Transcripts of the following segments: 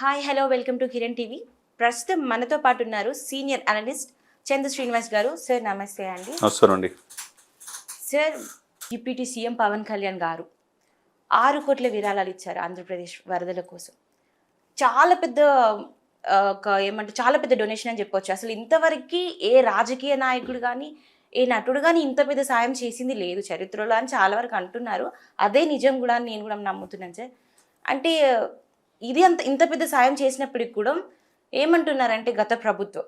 Hi hello welcome to Kiran TV ప్రస్తుతం మనతో పాటు ఉన్నారు సీనియర్ అనలిస్ట్ చంద్ర శ్రీనివాస్ గారు. సార్ నమస్తే అండి. Sir deputy CM Pawan Kalyan గారు ఆరు కోట్ల విరాళాలు ఇచ్చారు ఆంధ్రప్రదేశ్ వరదల కోసం. చాలా పెద్ద ఒక ఏమంటే చాలా పెద్ద డొనేషన్ అని చెప్పొచ్చు. అసలు ఇంతవరకు ఏ రాజకీయ నాయకుడు కానీ ఏ నటుడు కానీ ఇంత పెద్ద సాయం చేసింది లేదు. చరిత్రలో అని చాలా వరకు అంటున్నారు. అదే నిజం కూడా అని నేను కూడా నమ్ముతున్నాను సార్ అంటే ఇది అంత ఇంత పెద్ద సాయం చేసినప్పటికి కూడా ఏమంటున్నారంటే గత ప్రభుత్వం?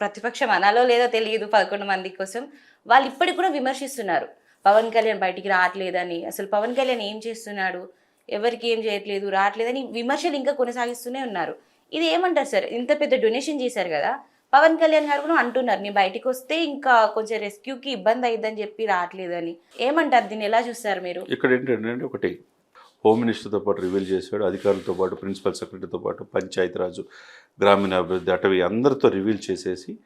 ప్రతిపక్షం అనాలో లేదో తెలియదు పదకొండు మంది కోసం. వాళ్ళు ఇప్పటికి కూడా విమర్శిస్తున్నారు. పవన్ కళ్యాణ్ బయటికి రావట్లేదని. అసలు పవన్ కళ్యాణ్ ఏం చేస్తున్నాడు? ఎవరికి ఏం చేయట్లేదు? రావట్లేదని విమర్శలు ఇంకా కొనసాగిస్తూనే ఉన్నారు. ఇది ఏమంటారు సార్? ఇంత పెద్ద డొనేషన్ చేశారు కదా. పవన్ కళ్యాణ్ గారు కూడా అంటున్నారు నేను బయటికి వస్తే ఇంకా కొంచెం రెస్క్యూకి ఇబ్బంది అయ్యిందని చెప్పి రావట్లేదని. ఏమంటారు? దీన్ని ఎలా చూస్తారు మీరు? ఇక్కడ ఏంటంటే ఒకటి హోమ్ మినిస్టర్తో పాటు రివీల్ చేశాడు. అధికారులతో పాటు ప్రిన్సిపల్ సెక్రటరీతో పాటు పంచాయతీరాజు గ్రామీణాభివృద్ధి అటవీ అందరితో రివీల్ చేసేసి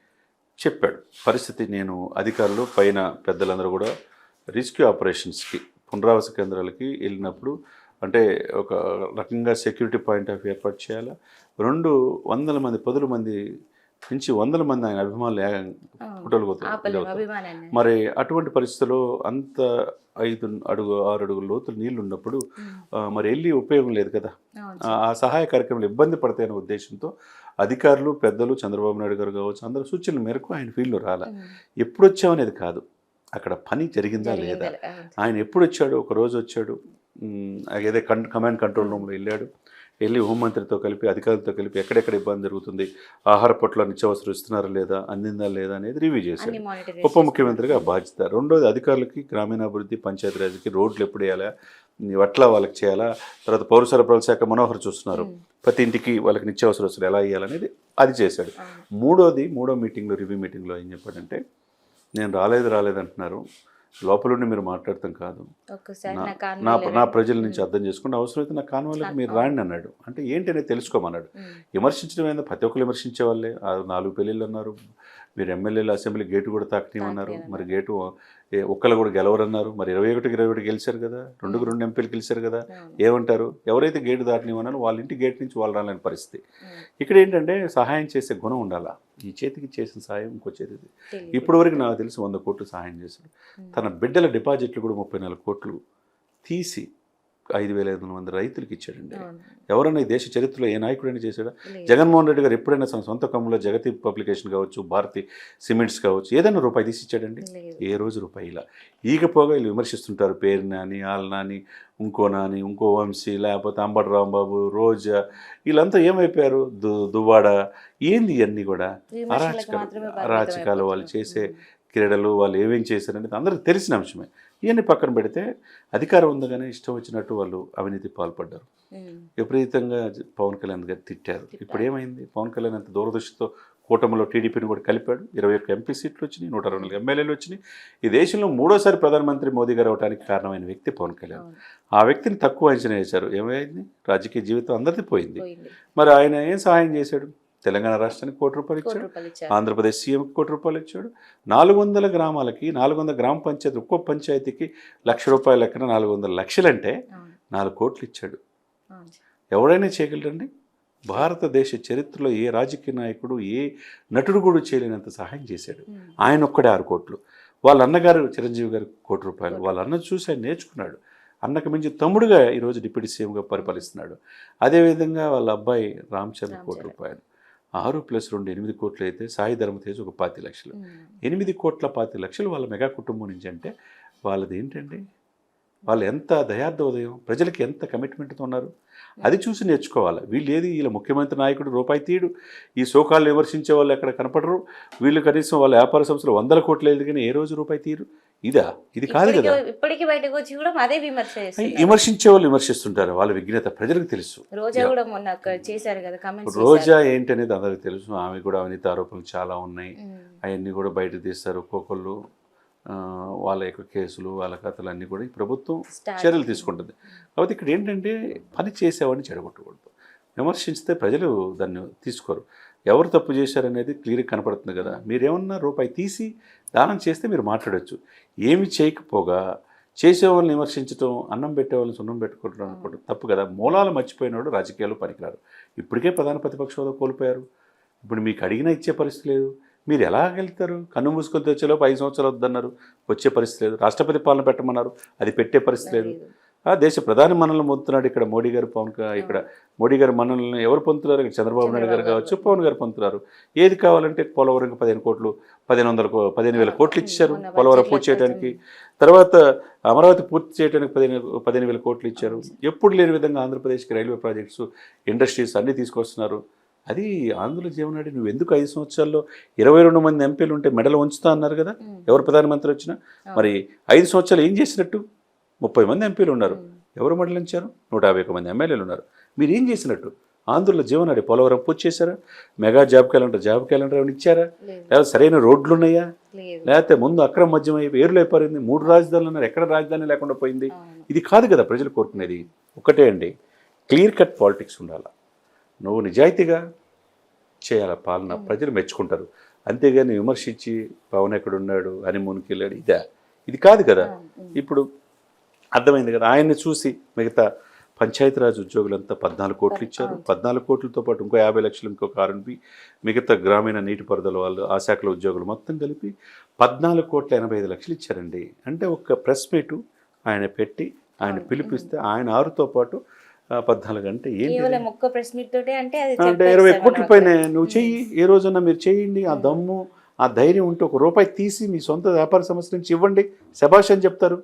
చెప్పాడు. పరిస్థితి నేను అధికారులు పైన పెద్దలందరూ కూడా రెస్క్యూ ఆపరేషన్స్కి పునరావాస కేంద్రాలకి వెళ్ళినప్పుడు అంటే ఒక రకంగా సెక్యూరిటీ పాయింట్ ఆఫ్ ఏర్పాటు చేయాలా? రెండు వందల మంది పదుల మంది నుంచి వందల మంది ఆయన అభిమానులు ఫోటోలు. అభిమానాన్ని. మరి అటువంటి పరిస్థితుల్లో అంత ఐదు అడుగు ఆరు అడుగుల లోతులు నీళ్ళు ఉన్నప్పుడు మరి వెళ్ళి ఉపయోగం లేదు కదా. ఆ సహాయ కార్యక్రమాలు ఇబ్బంది పడతాయనే ఉద్దేశంతో అధికారులు పెద్దలు చంద్రబాబు నాయుడు గారు కావచ్చు అందరూ సూచనల మేరకు ఆయన ఫీల్డ్లో రాల. ఎప్పుడు వచ్చామనేది కాదు. అక్కడ పని జరిగిందా లేదా. ఆయన ఎప్పుడు వచ్చాడు ఒక రోజు వచ్చాడు. ఏదో కమాండ్ కంట్రోల్ రూమ్లో వెళ్ళాడు. వెళ్ళి హోంమంత్రితో కలిపి అధికారులతో కలిపి ఎక్కడెక్కడ ఇబ్బంది జరుగుతుంది ఆహార పొట్ల నిత్యావసరం ఇస్తున్నారా లేదా అందిందా లేదా అనేది రివ్యూ మానిటర్ ఉప ముఖ్యమంత్రిగా బాధ్యత. రెండోది అధికారులకి గ్రామీణాభివృద్ధి పంచాయతీరాజ్కి రోడ్లు ఎప్పుడు వేయాలా ఎట్లా వాళ్ళకి చేయాలా తర్వాత పౌర సరఫరాల శాఖ మనోహర్ చూస్తున్నారు. ప్రతి ఇంటికి వాళ్ళకి నిత్యావసర వస్తువులు ఎలా ఇవ్వాలనేది అది చేశాడు మూడోది మూడో మీటింగ్లో రివ్యూ మీటింగ్లో ఏం చెప్పాడంటే నేను రాలేదు రాలేదు అంటున్నారు. లోపలుండి మీరు మాట్లాడటం కాదు. నా- నా ప్రజల నుంచి అర్థం చేసుకుంటే అవసరమైతే నా కాన్వాళ్ళకి మీరు రాండి అన్నాడు. అంటే ఏంటి అనేది తెలుసుకోమన్నాడు. విమర్శించడం ఏందో ప్రతి ఒక్కరు విమర్శించే వాళ్ళే. ఆ నాలుగు పెళ్ళిళ్ళు అన్నారు. మీరు ఎమ్మెల్యేలు అసెంబ్లీ గేటు కూడా తాకనివ్వన్నారు. మరి గేటు ఒక్కళ్ళు కూడా గెలవరన్నారు మరి ఇరవై ఒకటికి ఇరవై ఒకటి గెలిచారు కదా రెండుకు రెండు ఎంపీలు గెలిచారు కదా. ఏమంటారు ఎవరైతే గేటు దాటనివన్నారో వాళ్ళ ఇంటి గేట్ నుంచి వాళ్ళు రాలేని పరిస్థితి. ఇక్కడ ఏంటంటే సహాయం చేసే గుణం ఉండాలా ఈ చేతికి చేసిన సహాయం ఇంకో చేతికి తెలీదు. ఇప్పటి వరకు నాకు తెలిసి వంద కోట్లు సహాయం చేశాడు. తన బిడ్డల డిపాజిట్లు కూడా ముప్పై నాలుగు కోట్లు తీసి ఐదు వేల ఐదు వందల మంది రైతులకు ఇచ్చాడండి అవును. ఎవరన్నా ఈ దేశ చరిత్రలో ఏ నాయకుడైనా చేశాడా. జగన్మోహన్ రెడ్డి గారు ఎప్పుడైనా సొంత కమ్ములో జగతి పబ్లికేషన్ కావచ్చు భారతి సిమెంట్స్ కావచ్చు ఏదైనా రూపాయి తీసి ఇచ్చాడండి. ఏ రోజు రూపాయి ఇలా ఈగపోగా వీళ్ళు విమర్శిస్తుంటారు పేరు నాని ఆల్ నాని ఇంకో నాని ఇంకో వంశీ లేకపోతే అంబటి రాంబాబు రోజా వీళ్ళంతా ఏమైపోయారు దు దువ్వాడ ఏంది ఇవన్నీ కూడా అరాచకాలు అరాచకాలు వాళ్ళు. చేసే క్రీడలు వాళ్ళు ఏమేం చేశారనేది అందరికీ తెలిసిన అంశమే ఇవన్నీ పక్కన పెడితే అధికారం ఉందగానే ఇష్టం వచ్చినట్టు వాళ్ళు అవినీతి పాల్పడ్డారు. విపరీతంగా పవన్ కళ్యాణ్ గారు తిట్టారు. ఇప్పుడు ఏమైంది? పవన్ కళ్యాణ్ అంత దూరదృష్టితో కూటమిలో టీడీపీని కూడా కలిపాడు. ఇరవై ఒక్క ఎంపీ సీట్లు వచ్చినాయి నూట అరవై నాలుగు ఎమ్మెల్యేలు వచ్చినాయి. ఈ దేశంలో మూడోసారి ప్రధానమంత్రి మోదీ గారు అవడానికి కారణమైన వ్యక్తి పవన్ కళ్యాణ్. ఆ వ్యక్తిని తక్కువ అంచనా వేశారు. ఏమైంది? రాజకీయ జీవితం అందరిది పోయింది. మరి ఆయన ఏం సహాయం చేశాడు? తెలంగాణ రాష్ట్రానికి కోటి రూపాయలు ఇచ్చాడు. ఆంధ్రప్రదేశ్ సీఎంకి కోటి రూపాయలు ఇచ్చాడు. నాలుగు వందల గ్రామాలకి నాలుగు వందల గ్రామ పంచాయతీ ఒక్కో పంచాయతీకి లక్ష రూపాయల లెక్కన నాలుగు వందల లక్షలంటే. నాలుగు కోట్లు ఇచ్చాడు. ఎవడైనా చేయగలరండి భారతదేశ చరిత్రలో ఏ రాజకీయ నాయకుడు ఏ నటుడు కూడా చేయలేనంత సహాయం చేశాడు. ఆయన ఒక్కడే ఆరు కోట్లు. వాళ్ళ అన్నగారు చిరంజీవి గారు కోటి రూపాయలు. వాళ్ళ అన్న చూసి ఆయన నేర్చుకున్నాడు. అన్నకు మించి తమ్ముడుగా ఈరోజు డిప్యూటీ సీఎంగా పరిపాలిస్తున్నాడు. అదేవిధంగా వాళ్ళ అబ్బాయి రామచంద్ర రామ్ కోటి. రూపాయలు. ఆరు ప్లస్ రెండు ఎనిమిది కోట్లు అయితే సాయి ధర్మతేజ్ ఒక పాతి లక్షలు. ఎనిమిది కోట్ల పాతి లక్షలు వాళ్ళ మెగా కుటుంబం నుంచి అంటే వాళ్ళది ఏంటండి? వాళ్ళు ఎంత దయార్థ ఉదయం ప్రజలకి ఎంత కమిట్మెంట్తో ఉన్నారు? అది చూసి నేర్చుకోవాలి. వీళ్ళు ఏది వీళ్ళ ముఖ్యమంత్రి నాయకుడు రూపాయి తీయడు ఈ శోకాలు విమర్శించే వాళ్ళు ఎక్కడ కనపడరు. వీళ్ళు కనీసం వాళ్ళ వ్యాపార సంస్థలు వందల కోట్లు లేదు కానీ ఏ రోజు రూపాయి తీయరు ఇదా? ఇది కాదు కదా? ఇప్పటికి- బయటకు వచ్చి కూడా అదే విమర్శ. విమర్శించే వాళ్ళు విమర్శిస్తుంటారు? వాళ్ళ విఘ్నత ప్రజలకు తెలుసు. రోజా కూడా మొన్న చేశారు కదా కమెంట్స్ రోజా ఏంటి అనేది అందరికి తెలుసు. ఆమె కూడా అవినీతి ఆరోపణలు చాలా ఉన్నాయి. అవన్నీ కూడా బయటకు తీస్తారు. ఒక్కొక్కళ్ళు వాళ్ళ యొక్క కేసులు వాళ్ళ కథలు అన్నీ కూడా ఈ ప్రభుత్వం. చర్యలు తీసుకుంటుంది. కాబట్టి ఇక్కడ ఏంటంటే పని చేసేవాడిని చెడగొట్టకూడదు. విమర్శించితే ప్రజలు దాన్ని తీసుకోరు. ఎవరు తప్పు చేశారనేది క్లియర్గా కనపడుతుంది కదా. మీరేమన్నా రూపాయి తీసి దానం చేస్తే మీరు మాట్లాడొచ్చు. ఏమి చేయకపోగా చేసే వాళ్ళని విమర్శించడం అన్నం పెట్టే వాళ్ళని సున్నం పెట్టుకుంటడం అనుకోవడం తప్పు కదా. మూలాలు మర్చిపోయినోడు రాజకీయాలు పనికిరారు ఇప్పటికే ప్రధాన ప్రతిపక్ష హోదా కోల్పోయారు. ఇప్పుడు మీకు అడిగినా ఇచ్చే పరిస్థితి లేదు. మీరు ఎలా వెళ్తారు? కన్ను మూసుకొని తెచ్చేలోపు ఐదు సంవత్సరాలు వద్దన్నారు. వచ్చే పరిస్థితి లేదు. రాష్ట్రపతి పాలన పెట్టమన్నారు. అది పెట్టే పరిస్థితి లేదు. దేశ ప్రధాని మనల్ని పొందుతున్నాడు ఇక్కడ మోడీ గారు పవన్ ఇక్కడ మోడీ గారు మనల్ని ఎవరు పొందుతున్నారు? ఇక్కడ చంద్రబాబు నాయుడు గారు కావచ్చు పవన్ గారు పొందుతున్నారు. ఏది కావాలంటే పోలవరంకి పదిహేను కోట్లు పదిహేను వందల పదిహేను వేల కోట్లు ఇచ్చారు. పోలవరం పూర్తి చేయడానికి తర్వాత అమరావతి పూర్తి చేయడానికి పదిహేను పదిహేను వేల కోట్లు ఇచ్చారు. ఎప్పుడు లేని విధంగా ఆంధ్రప్రదేశ్కి రైల్వే ప్రాజెక్ట్స్ ఇండస్ట్రీస్ అన్నీ తీసుకొస్తున్నారు. అది ఆంధ్ర జీవనాడి నువ్వు ఎందుకు ఐదు సంవత్సరాల్లో ఇరవై రెండు మంది ఎంపీలు ఉంటే మెడలు ఉంచుతా అన్నారు కదా. ఎవరు ప్రధానమంత్రి వచ్చినా? మరి ఐదు సంవత్సరాలు ఏం చేసినట్టు? ముప్పై మంది ఎంపీలు ఉన్నారు. ఎవరు మండలించారు? నూట యాభై ఒక్క మంది ఎమ్మెల్యేలు ఉన్నారు. మీరు ఏం చేసినట్టు? ఆంధ్రుల జీవనాడి పోలవరం పూర్తి చేశారా? Mega job calendar job calendar ఏమైనా ఇచ్చారా? లేదు. సరైన రోడ్లు ఉన్నాయా లేకపోతే ముందు అక్రమ మద్యం అయి వేరులో అయిపోయింది మూడు రాజధానులు ఉన్నారు ఎక్కడ రాజధాని లేకుండా పోయింది. ఇది కాదు కదా ప్రజలు కోరుకునేది. ఒకటే అండి క్లియర్ కట్ పాలిటిక్స్ ఉండాలి. నువ్వు నిజాయితీగా చేయాలి పాలన? ప్రజలు మెచ్చుకుంటారు. అంతేగాని విమర్శించి పవన్ ఎక్కడ ఉన్నాడు హనీమూన్కి వెళ్ళాడు ఇదే. ఇది కాదు కదా. ఇప్పుడు అర్థమైంది కదా. ఆయన్ని చూసి మిగతా పంచాయతీరాజ్ ఉద్యోగులంతా పద్నాలుగు కోట్లు ఇచ్చారు. పద్నాలుగు కోట్లతో పాటు ఇంకో యాభై లక్షలు ఇంకొక ఆర్ఎన్బి మిగతా గ్రామీణ నీటిపారుదల వాళ్ళు ఆ శాఖల ఉద్యోగులు మొత్తం కలిపి పద్నాలుగు కోట్ల ఎనభై ఐదు లక్షలు ఇచ్చారండి. అంటే ఒక ప్రెస్ మీటు ఆయన పెట్టి ఆయన పిలిపిస్తే ఆయన ఆరుతో పాటు పద్నాలుగు అంటే ఏంటి అంటే ఇరవై కోట్ల. పైన నువ్వు చెయ్యి ఏ రోజన్నా మీరు చేయండి ఆ దమ్ము ఆ ధైర్యం ఉంటే ఒక రూపాయి తీసి మీ సొంత వ్యాపార సంస్థ నుంచి ఇవ్వండి. శభాష్ అని చెప్తారు.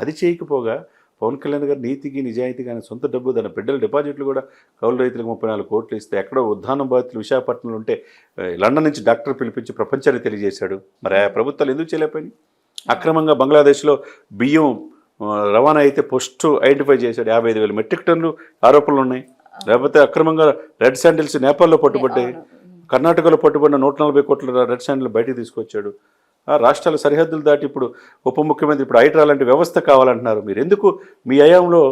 అది చేయకపోగా పవన్ కళ్యాణ్ గారు నీతికి నిజాయితీగా ఆయన సొంత డబ్బు తన బిడ్డల డిపాజిట్లు కూడా కౌలు రైతులకు ముప్పై నాలుగు కోట్లు ఇస్తే ఎక్కడో ఉద్దానం బాధితులు విశాఖపట్నంలో ఉంటే లండన్ నుంచి డాక్టర్ పిలిపించి ప్రపంచాన్ని తెలియజేశాడు. మరి ఆ ప్రభుత్వాలు ఎందుకు చేయలేకపోయినాయి? అక్రమంగా బంగ్లాదేశ్లో బియ్యం రవాణా అయితే పోస్ట్ ఐడెంటిఫై చేశాడు. యాభై ఐదు వేల మెట్రిక్ టన్నులు ఆరోపణలు ఉన్నాయి. లేకపోతే అక్రమంగా రెడ్ శాండిల్స్ నేపాల్లో పట్టుబట్టాయి. కర్ణాటకలో పట్టుబడిన నూట నలభై కోట్ల రెడ్ శాండిల్ బయటికి తీసుకొచ్చాడు. ఆ రాష్ట్రాల సరిహద్దులు దాటి ఇప్పుడు ఉప ముఖ్యమంత్రి ఇప్పుడు హైడ్రా లాంటి వ్యవస్థ కావాలంటున్నారు. మీరు ఎందుకు మీ హయాంలో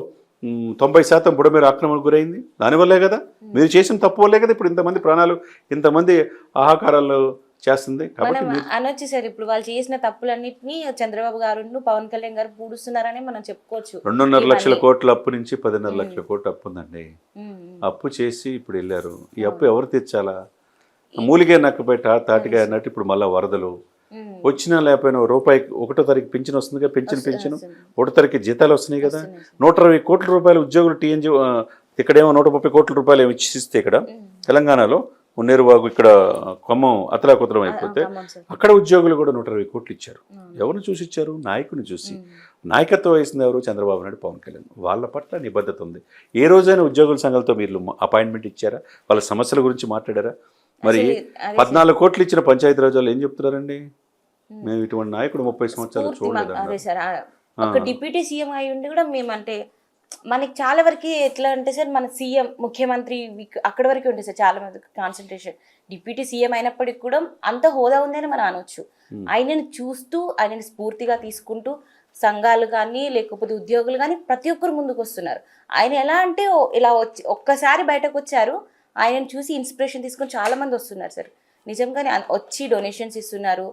మ్, తొంభై శాతం బుడమేరు ఆక్రమణకు గురైంది? దానివల్లే కదా? మీరు చేసిన తప్పు వల్లే కదా ఇప్పుడు ఇంతమంది ప్రాణాలు ఇంతమంది ఆహాకారాలు చేస్తుంది. కాబట్టి మనం అనొచ్చు సార్ ఇప్పుడు వాళ్ళు చేసిన తప్పులన్నింటినీ చంద్రబాబు గారు పవన్ కళ్యాణ్ గారు పూడుస్తున్నారని మనం చెప్పుకోవచ్చు. రెండున్నర లక్షల కోట్ల అప్పు నుంచి పదిన్నర. లక్షల కోట్ల అప్పు ఉందండి. అప్పు చేసి ఇప్పుడు వెళ్ళారు. ఈ అప్పు ఎవరు తెచ్చాలా? మూలిగే నక్కపై తా తాటిగా అన్నట్టు ఇప్పుడు మళ్ళీ వరదలు. వచ్చినా లేకపోయినా రూపాయి ఒకటో తారీఖు పెన్షన్ వస్తుంది, పెన్షన్ వస్తుంది. ఒకటో తారీఖు జీతాలు వస్తున్నాయి కదా. నూట ఇరవై కోట్ల రూపాయల ఉద్యోగులు టీఎన్జీ ఇక్కడేమో నూట ముప్పై కోట్ల రూపాయలు ఏమి ఇచ్చిస్తే ఇక్కడ. తెలంగాణలో ఉన్నేరువాగు ఇక్కడ ఖమ్మం అతలాకుతలం అయిపోతే. అక్కడ ఉద్యోగులు కూడా నూట ఇరవై కోట్లు ఇచ్చారు. ఎవరిని చూసి ఇచ్చారు నాయకుని చూసి. నాయకత్వం వహిస్తుంది ఎవరు చంద్రబాబు నాయుడు పవన్ కళ్యాణ్ వాళ్ళ పట్ల నిబద్ధత ఉంది ఏ రోజైనా ఉద్యోగుల సంఘాలతో మీరు అపాయింట్మెంట్ ఇచ్చారా వాళ్ళ సమస్యల గురించి మాట్లాడారా మరి పద్నాలుగు కోట్లు ఇచ్చిన పంచాయతీ రాజు వాళ్ళు ఏం చెప్తున్నారండి? మేము ఇటువంటి నాయకుడు ముప్పై సంవత్సరాలు చూడలేదు అదే సార్ ఒక డిప్యూటీ సీఎం అయి ఉండి కూడా మేమంటే మనకి చాలా వరకు ఎట్లా అంటే సార్ మన సీఎం ముఖ్యమంత్రి అక్కడ వరకు ఉంటుంది సార్ చాలా మంది కాన్సన్ట్రేషన్ డిప్యూటీ సీఎం అయినప్పటికి కూడా అంత హోదా ఉందని మనం అనొచ్చు. ఆయనని చూస్తూ ఆయనని స్ఫూర్తిగా తీసుకుంటూ సంఘాలు కానీ లేకపోతే ఉద్యోగులు కానీ ప్రతి ఒక్కరు ముందుకు వస్తున్నారు ఆయన ఎలా అంటే ఇలా వచ్చి ఒక్కసారి బయటకు వచ్చారు ఆయనను చూసి ఇన్స్పిరేషన్ తీసుకొని చాలా మంది వస్తున్నారు సార్. నిజంగానే వచ్చి డొనేషన్స్ ఇస్తున్నారు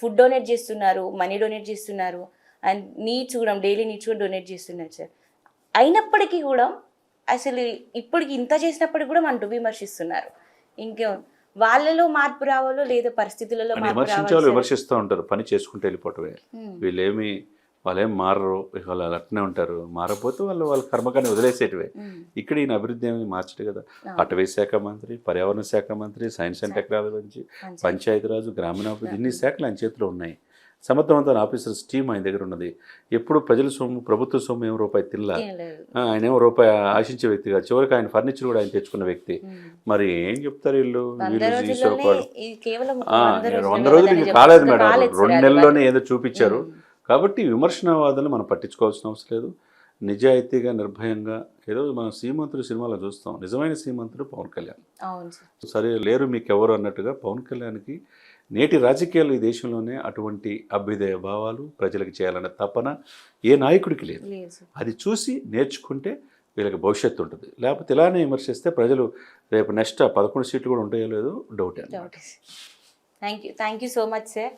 ఫుడ్ డొనేట్ చేస్తున్నారు మనీ డొనేట్ చేస్తున్నారు అండ్ నీడ్స్ కూడా డైలీ నీడ్స్ కూడా డొనేట్ చేస్తున్నారు సార్. అయినప్పటికీ కూడా అసలు ఇప్పటికి ఇంత చేసినప్పటికి కూడా మనటు విమర్శిస్తున్నారు ఇంకే వాళ్ళలో మార్పు రావాలో లేదా పరిస్థితులలో అని మార్పు విమర్శించే రావాలో వాళ్ళు సార్. విమర్శిస్తూ ఉంటారు పని చేసుకుంటూ వెళ్ళిపోవటమే. వీళ్ళేమి వాళ్ళేం మారరు ఇక వాళ్ళు అట్నే ఉంటారు. మారపోతే వాళ్ళు వాళ్ళ కర్మకాన్ని వదిలేసేటివే. ఇక్కడ ఈయన అభివృద్ధి ఏమి మార్చడు కదా. అటవీ శాఖ మంత్రి పర్యావరణ శాఖ మంత్రి సైన్స్ అండ్ టెక్నాలజీ. పంచాయతీరాజు గ్రామీణాభివృద్ధి ఇన్ని శాఖలు ఆయన చేతిలో ఉన్నాయి. సమర్థవంతమైన ఆఫీసర్స్ టీం ఆయన దగ్గర ఉన్నది. ఎప్పుడు ప్రజల సొమ్ము ప్రభుత్వ సొమ్ము ఏం రూపాయి తిల్లా? ఏం ఆయన ఏమో రూపాయి ఆశించే వ్యక్తిగా చివరికి ఆయన ఫర్నిచర్ కూడా ఆయన తెచ్చుకున్న వ్యక్తి. మరి ఏం చెప్తారు వీళ్ళు? వంద వీళ్ళు వంద రోజులే కదా కాలేదు మేడం. రెండు నెలల్లోనే. ఏదో చూపించారు. కాబట్టి విమర్శనవాదాన్ని మనం పట్టించుకోవాల్సిన అవసరం లేదు. నిజాయితీగా నిర్భయంగా ఏదో మనం శ్రీమంతుడు సినిమాలో చూస్తాం. నిజమైన శ్రీమంతుడు పవన్ కళ్యాణ్. సార్. లేరు మీకు ఎవరు అన్నట్టుగా పవన్ కళ్యాణ్కి నేటి రాజకీయాలు ఈ దేశంలోనే అటువంటి అభ్యుదయ భావాలు ప్రజలకు చేయాలనే తపన ఏ నాయకుడికి లేదు. అది చూసి నేర్చుకుంటే వీళ్ళకి భవిష్యత్తు ఉంటుంది. లేకపోతే ఇలానే విమర్శిస్తే ప్రజలు రేపు నెక్స్ట్ పదకొండు సీట్లు కూడా ఉంటాయో లేదో doubt thank you thank you so much sir